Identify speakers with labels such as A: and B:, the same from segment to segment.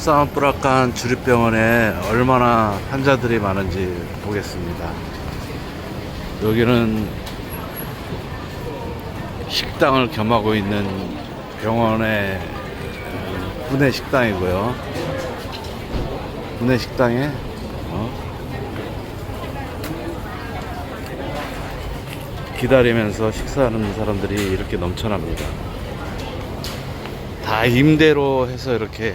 A: 사운브라칸 주립병원에 얼마나 환자들이 많은지 보겠습니다. 여기는 식당을 겸하고 있는 병원의 분해 식당이고요. 분해 식당에 어? 기다리면서 식사하는 사람들이 이렇게 넘쳐납니다. 다 임대로 해서 이렇게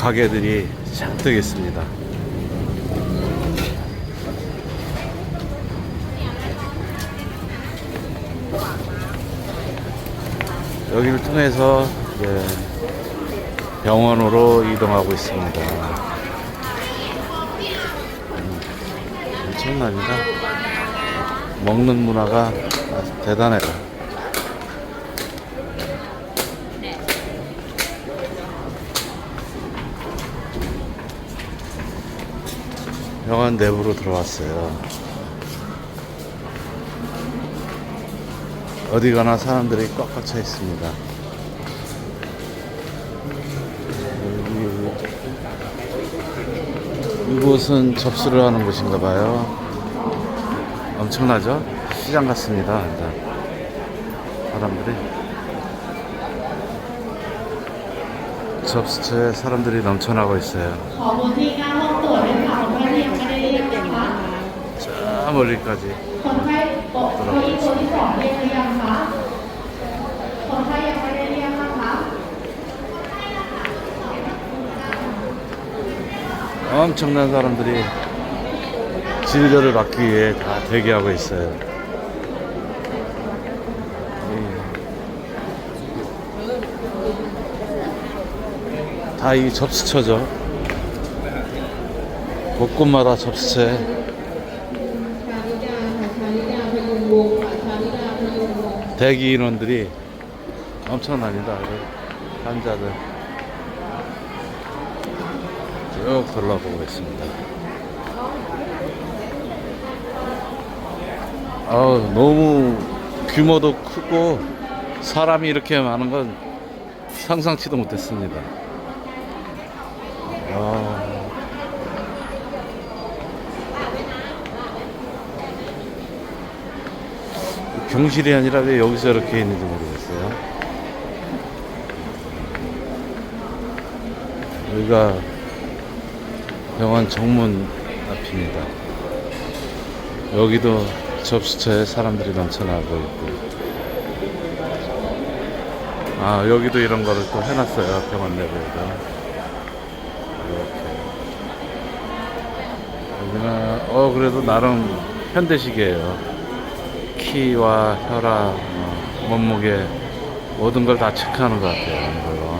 A: 가게들이 잔뜩 있습니다. 여기를 통해서 이제 병원으로 이동하고 있습니다. 음, 엄청납니다. 먹는 문화가 대단해요. 병원 내부로 들어왔어요. 어디 가나 사람들이 꽉꽉 차 있습니다. 이곳은 접수를 하는 곳인가 봐요. 엄청나죠? 시장 같습니다. 일단. 사람들이. 접수처에 사람들이 넘쳐나고 있어요. 아, 머리까지.
B: 어,
A: 엄청난 사람들이 진료를 받기 위해 다 대기하고 있어요. 예. 다이 접수처죠. 곳곳마다 접수처에 대기 인원들이 엄청납니다. 환자들 쭉 둘러보고 있습니다. 아우 너무 규모도 크고 사람이 이렇게 많은 건 상상치도 못했습니다. 아, 병실이 아니라 왜 여기서 이렇게 있는지 모르겠어요. 여기가 병원 정문 앞입니다. 여기도 접수처에 사람들이 넘쳐나고 있고. 아, 여기도 이런 거를 또 해놨어요. 병원 내부에도. 이렇게. 여기는, 어, 그래도 나름 현대식이에요. 키와 혈압, 어, 몸무게 모든 걸 다 체크하는 것 같아요. 이걸로.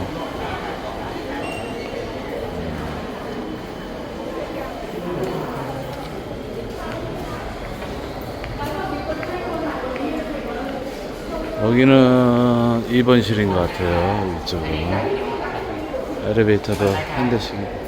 A: 여기는 입원실인 것 같아요. 이쪽은 엘리베이터도 현대식.